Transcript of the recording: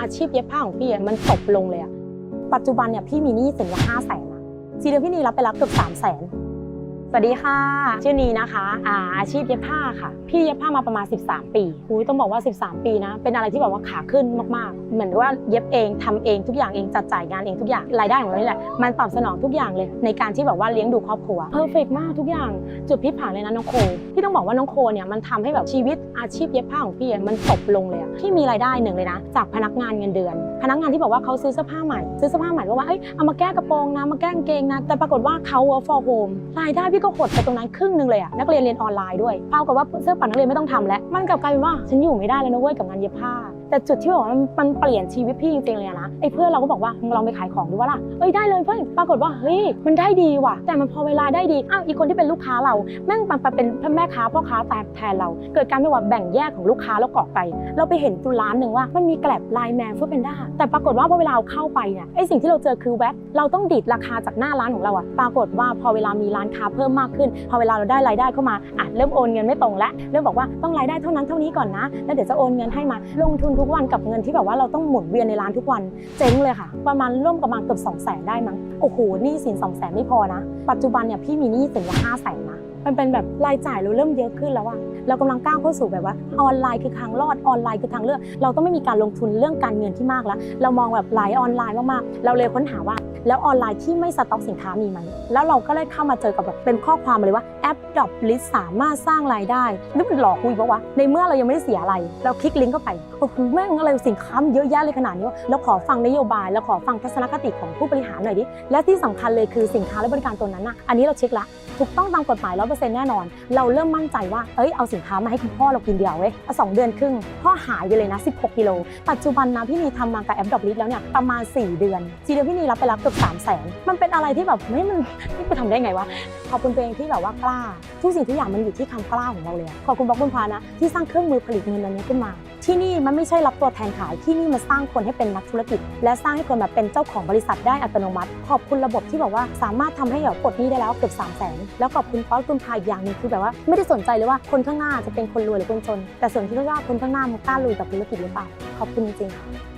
อาชีพเย็บผ้าของพี่มันตกลงเลยอะปัจจุบันเนี่ยพี่มีหนี้สินละห้าแสนอะซีเดียวพี่นีรับไปแล้วเกือบสามแสน สวัสดีค่ะ ชื่อนีนะคะอาอาชีพเย็บผ้าค่ะ พี่เย็บผ้ามาประมาณ 13 ปีอุยต้องบอกว่า 13 ปีนะ เป็นอะไรที่แบบว่าขาขึ้นมากๆ เหมือนว่าเย็บเองทำเองทุกอย่างเองจัดจ่ายงานเองทุกอย่างรายได้ของเรานี่แหละมันตอบสนองทุกอย่างเลย ในการที่แบบว่าเลี้ยงดูครอบครัวเพอร์เฟกมากทุกอย่างจุดพลิกผันเลยนะน้องโคพี่ต้องบอกว่าน้องโคเนี่ยมันทำให้แบบชีวิตอาชีพเย็บผ้าของพี่มันตกลงเลยอะพี่มีรายได้หนึ่งเลยนะจากพนักงานเงินเดือน พนักงานที่บอกว่าเขาซื้อเสื้อผ้าใหม่ ซื้อเสื้อผ้าใหม่ก็ว่าเอ้ยเอามาแก้กระโปรงนะมาแก้กางเกงนะ แต่ปรากฏว่าเขา work for home รายได้พี่ก็หดไปตรงนั้นครึ่งหนึ่งเลยอะนักเรียนเรียนออนไลน์ด้วยเท่ากับว่าเสื้อผ้านักเรียนไม่ต้องทำแล้วมันกลับกลายเป็นว่าฉันอยู่ไม่ได้แล้วนะเว้ยกับงานเย็บผ้า แต่จุดที่บอกว่ามันเปลี่ยนชีวิตพี่จริงๆเลยนะไอ้เพื่อนเราก็บอกว่ามึงลองไปขายของดูว่าล่ะเอ้ยได้เลยเพื่อนปรากฏว่าเฮ้ยมันได้ดีว่ะ แต่มันพอเวลาได้ดีอ้าวอีกคนที่เป็นลูกค้าเราแม่งมันไปเป็นแม่ค้าพ่อค้าแต่แทนเรา เกิดการไม่ว่าแบ่งแยกของลูกค้าแล้วกอกไป เราไปเห็นตุร้านหนึ่งว่ามันมีแกลบไลน์แมนเพื่อเป็นด้าแต่ปรากฏว่าพอเวลาเราเข้าไปเนี่ยไอ้สิ่งที่เราเจอคือแว็บเราต้องดีดราคาจากหน้าร้านของเราอะปรากฏว่าพอเวลามีร้านค้าเพิ่มมากขึ้น พอเวลาเราได้รายได้เข้ามาอะเริ่มโอนเงินไม่ตรงแล้วเริ่มบอกว่าต้องรายได้เท่านั้นเท่านี้ก่อนนะ แล้วเดี๋ยวจะโอนเงินให้มาลงทุนทุกวันกับเงินที่แบบว่าเราต้องหมุนเวียนในร้านทุกวันเจ๊งเลยค่ะ ประมาณร่วมประมาณเกือบ2 0 0แสนได้มั้งโอ้โหหนี้สิน2 0 0แสนไม่พอนะ ปัจจุบันเนี่ยพี่มีหนี้สินละห้าแสนนะ มันเป็นแบบรายจ่ายเราเริ่มเยอะขึ้นแล้วอะเรากำลังก้าวเข้าสู่แบบว่าออนไลน์คือทางรอดออนไลน์คือทางเลือก เราต้องไม่มีการลงทุนเรื่องการเงินที่มากแล้ว เรามองแบบไลน์ออนไลน์มากๆ เราเลยค้นหาว่า แล้วออนไลน์ที่ไม่สต็อกสินค้ามีไหมแล้วเราก็เลยเข้ามาเจอกับแบบเป็นข้อความเลยว่าแอปดอปลิสสามารถสร้างรายได้นี่มันหลอกคุยปะวะในเมื่อเรายังไม่ได้เสียอะไร เราคลิกลิงก์เข้าไปโอ้โหแม่งอะไรสินค้าเยอะแยะเลยขนาดนี้เราขอฟังนโยบายเราขอฟังทัศนคติของผู้บริหารหน่อยดิและที่สำคัญเลยคือสินค้าและบริการตัวนั้นอะอันนี้เราเช็คละถูกต้องตามกฎหมายแล้ว100%แน่นอน เราเริ่มมั่นใจว่า เอ้ย เอาสินค้ามาให้คุณพ่อเรากินเดียวเว้ยสองเดือนครึ่ง พ่อหายไปเลยนะ 16 กิโล ปัจจุบันนะพี่นีทำมากับแอปดอกลิทแล้วเนี่ยประมาณ 4 เดือนสี่เดือนพี่นีรับไปรับเกือบ3 0 0แสนมันเป็นอะไรที่แบบไม่มันนี่ไปทำได้ไงวะ ขอบคุณตัวเองที่แบบว่ากล้า ทุกสิ่งทุกอย่างมันอยู่ที่คำกล้าของเราเลย ขอบคุณบล็อกบุญพานะที่สร้างเครื่องมือผลิตเงินอันนี้ขึ้นมา ที่นี่มันไม่ใช่รับตัวแทนขาย ที่นี่มาสร้างคนให้เป็นนักธุรกิจ และสร้างให้คนแบบเป็นเจ้าของบริษัทได้อัตโนมัติ ขอบคุณระบบที่แบบว่าสามารถทำให้แบบปลดหนี้ได้แล้วเกือบ3 0 0แสนแล้วขอบคุณป๊อปคุณพายอย่างนึงคือแบบว่าไม่ได้สนใจเลยว่าคนข้างหน้าจะเป็นคนรวยหรือคนจน แต่ส่วนที่ว่าคนข้างหน้ามันกล้าลุยกับธุรกิจหรือเปล่าขอบคุณจริงๆ